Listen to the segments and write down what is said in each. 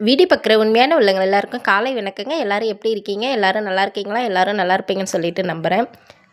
Video பார்க்குற உண்மையான உள்ளவங்க எல்லாருக்கும் காலை வணக்கங்க. எல்லாரும் எப்படி இருக்கீங்க? எல்லோரும் நல்லா இருக்கீங்களா? எல்லோரும் நல்லா இருப்பீங்கன்னு சொல்லிட்டு நம்புகிறேன்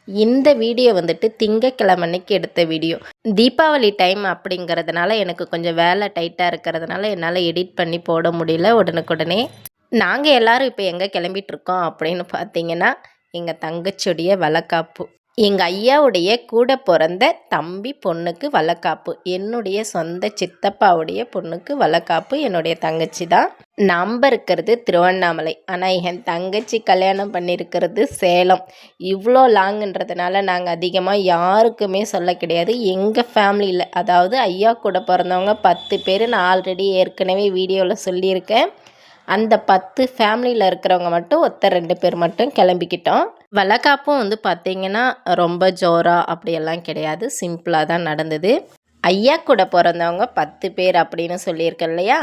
இந்த வீடியோ வந்துட்டு திங்கக்கிழமை அன்னைக்கு எடுத்த வீடியோ. தீபாவளி டைம் அப்படிங்கிறதுனால எனக்கு கொஞ்சம் வேலை டைட்டாக இருக்கிறதுனால என்னால் எடிட் பண்ணி போட முடியல உடனுக்குடனே. நாங்கள் எல்லோரும் இப்போ எங்கே கிளம்பிட்டுருக்கோம் அப்படின்னு பார்த்தீங்கன்னா எங்கள் தங்கச்சியுடைய வளக்காப்பு எங்கள் ஐயாவுடைய கூட பிறந்த தம்பி பொண்ணுக்கு வளக்காப்பு. என்னுடைய சொந்த சித்தப்பாவுடைய பொண்ணுக்கு வளக்காப்பு. என்னுடைய தங்கச்சி தான். நம்ப இருக்கிறது திருவண்ணாமலை. ஆனால் என் தங்கச்சி கல்யாணம் பண்ணியிருக்கிறது சேலம். இவ்வளோ லாங்குன்றதுனால நாங்கள் அதிகமாக யாருக்குமே சொல்ல கிடையாது. எங்கள் ஃபேமிலியில் அதாவது ஐயா கூட பிறந்தவங்க பத்து பேர் நான் ஆல்ரெடி ஏற்கனவே வீடியோவில் சொல்லியிருக்கேன். அந்த பத்து ஃபேமிலியில் இருக்கிறவங்க மட்டும் ஒத்த ரெண்டு பேர் மட்டும் கிளம்பிக்கிட்டோம். வளக்காப்பும் வந்து பார்த்திங்கன்னா ரொம்ப ஜோராக அப்படியெல்லாம் கிடையாது. சிம்பிளாக தான் நடந்தது. ஐயா கூட பிறந்தவங்க பத்து பேர் அப்படின்னு சொல்லியிருக்கேன் இல்லையா?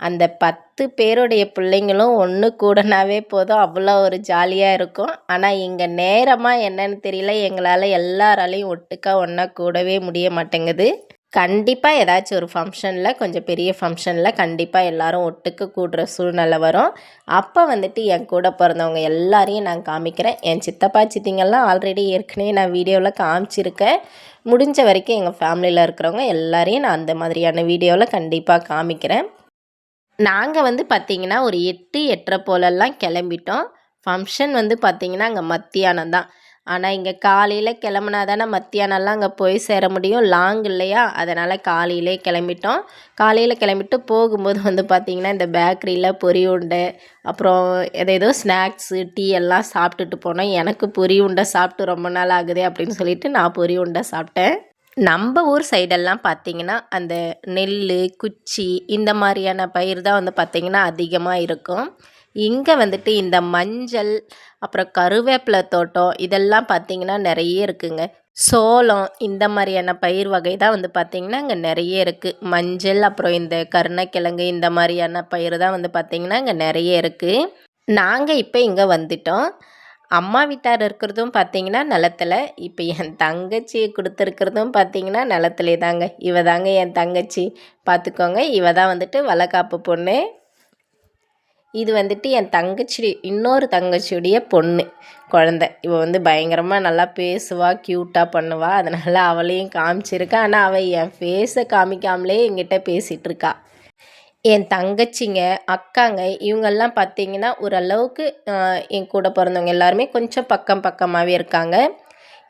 அந்த பத்து பேருடைய பிள்ளைங்களும் ஒன்று கூடனாவே போதும். அவ்வளோ ஒரு ஜாலியாக இருக்கும். ஆனால் இங்கே நேரமாக என்னன்னு தெரியல. எங்களால் எல்லாராலையும் ஒட்டுக்கா ஒன்றா கூடவே முடிய மாட்டேங்குது. கண்டிப்பாக ஏதாச்சும் ஒரு ஃபங்க்ஷனில் கொஞ்சம் பெரிய ஃபங்க்ஷனில் கண்டிப்பாக எல்லோரும் ஒட்டுக்கு கூடுற சூழ்நிலை வரும். அப்போ வந்துட்டு என் கூட பிறந்தவங்க எல்லாரையும் நான் காமிக்கிறேன். என் சித்தப்பா சித்திங்கெல்லாம் ஆல்ரெடி ஏற்கனவே நான் வீடியோவில் காமிச்சிருக்கேன். முடிஞ்ச வரைக்கும் எங்கள் ஃபேமிலியில் இருக்கிறவங்க எல்லாரையும் நான் அந்த மாதிரியான வீடியோவில் கண்டிப்பாக காமிக்கிறேன். நாங்கள் வந்து பார்த்திங்கன்னா ஒரு எட்டு எட்டரை போலெல்லாம் கிளம்பிட்டோம். ஃபங்க்ஷன் வந்து பார்த்திங்கன்னா அங்கே மத்தியானம் தான். ஆனால் இங்கே காலையில் கிளம்புனா தானே மத்தியானம்லாம் அங்கே போய் சேர முடியும். லாங் இல்லையா? அதனால் காலையிலே கிளம்பிட்டோம். காலையில் கிளம்பிட்டு போகும்போது வந்து பார்த்திங்கன்னா இந்த பேக்கரியில் பொறி உண்டை அப்புறம் எதேதோ ஸ்நாக்ஸு டீ எல்லாம் சாப்பிட்டுட்டு போனோம். எனக்கு பொரி உண்டை சாப்பிட்டு ரொம்ப நாள் ஆகுது அப்படின்னு சொல்லிட்டு நான் பொரி உண்டை சாப்பிட்டேன். நம்ம ஊர் சைடெல்லாம் பார்த்திங்கன்னா அந்த நெல் குச்சி இந்த மாதிரியான பயிர் தான் வந்து பார்த்திங்கன்னா அதிகமாக இருக்கும். இங்கே வந்துட்டு இந்த மஞ்சள் அப்புறம் கருவேப்பிலை தோட்டம் இதெல்லாம் பார்த்திங்கன்னா நிறைய இருக்குங்க. சோளம் இந்த மாதிரியான பயிர் வகை தான் வந்து பார்த்திங்கன்னா இங்கே நிறைய இருக்குது மஞ்சள் அப்புறம் இந்த கருணக்கிழங்கு இந்த மாதிரியான பயிர் தான் வந்து பார்த்திங்கன்னா இங்கே நிறைய இருக்குது நாங்கள் இப்போ இங்கே வந்துட்டோம். அம்மா வீட்டார் இருக்கிறதும் பார்த்தீங்கன்னா நிலத்துல இப்போ என் தங்கச்சியை கொடுத்துருக்கிறதும் பார்த்தீங்கன்னா நிலத்துலே தாங்க இவ தாங்க என் தங்கச்சி. பார்த்துக்கோங்க இவ தான் வந்துட்டு வளக்காப்பு பொண்ணு. இது வந்துட்டு என் தங்கச்சி இன்னொரு தங்கச்சியுடைய பொண்ணு குழந்த. இவள் வந்து பயங்கரமாக நல்லா பேசுவா க்யூட்டாக பண்ணுவா. அதனால் அவளையும் காமிச்சிருக்கா. ஆனால் அவள் என் ஃபேஸை காமிக்காமலே என்கிட்ட பேசிகிட்ருக்கா என் தங்கச்சிங்க அக்காங்க இவங்கெல்லாம் பார்த்தீங்கன்னா ஓரளவுக்கு என் கூட பிறந்தவங்க எல்லாருமே கொஞ்சம் பக்கம் பக்கமாகவே இருக்காங்க.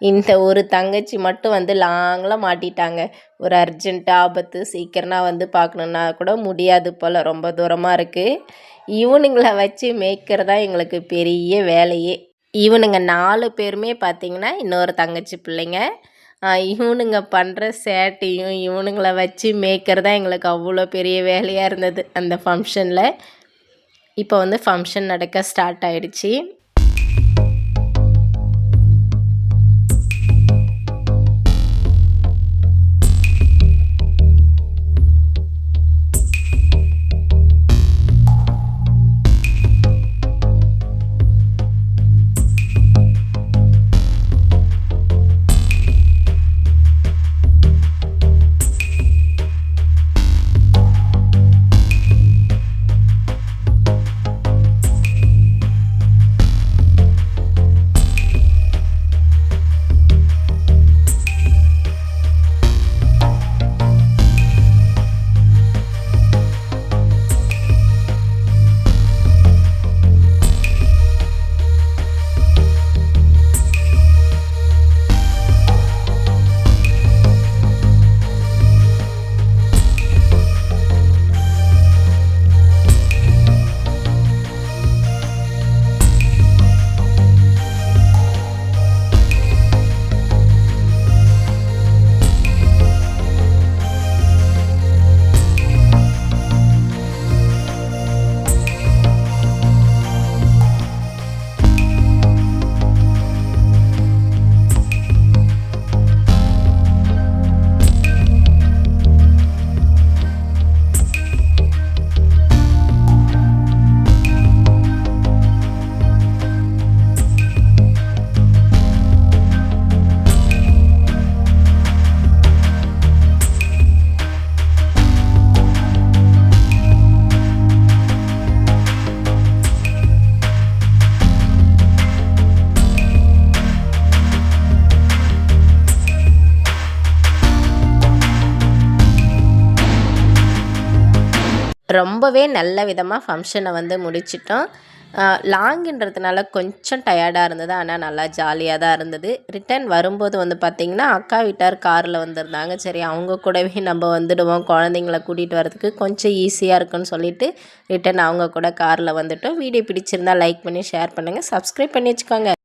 இந்த ஒரு தங்கச்சி மட்டும் வந்து லாங்கில் மாட்டிட்டாங்க. ஒரு அர்ஜென்ட் ஆபத்து சீக்கிரமாக வந்து பார்க்கணுன்னா கூட முடியாது போல் ரொம்ப தூரமாக இருக்குது இவனுங்களை வச்சு மேய்க்கிறதா எங்களுக்கு பெரிய வேலையே. இவனுங்க நாலு பேருமே பார்த்திங்கன்னா இன்னொரு தங்கச்சி பிள்ளைங்க. இவனுங்க பண்ணுற சேட்டையும் இவனுங்களை வச்சு மேய்க்கிறதா எங்களுக்கு அவ்வளோ பெரிய வேலையாக இருந்தது அந்த ஃபங்க்ஷனில். இப்போ வந்து ஃபங்க்ஷன் நடக்க ஸ்டார்ட் ஆகிடுச்சி ரொம்பவே நல்ல விதமாக ஃபங்க்ஷனை வந்து முடிச்சிட்டோம். லாங்குன்றதுனால கொஞ்சம் டயர்டாக இருந்தது. ஆனால் நல்லா ஜாலியாக தான் இருந்தது. ரிட்டன் வரும்போது வந்து பார்த்திங்கன்னா அக்கா வீட்டார் காரில் வந்திருந்தாங்க. சரி அவங்க கூடவே நம்ம வந்துடுவோம். குழந்தைங்கள கூட்டிகிட்டு வரதுக்கு கொஞ்சம் ஈஸியாக இருக்குன்னு சொல்லிட்டு ரிட்டன் அவங்க கூட காரில் வந்துட்டோம். வீடியோ பிடிச்சிருந்தா லைக் பண்ணி ஷேர் பண்ணுங்கள் சப்ஸ்கிரைப் பண்ணி வச்சுக்கோங்க.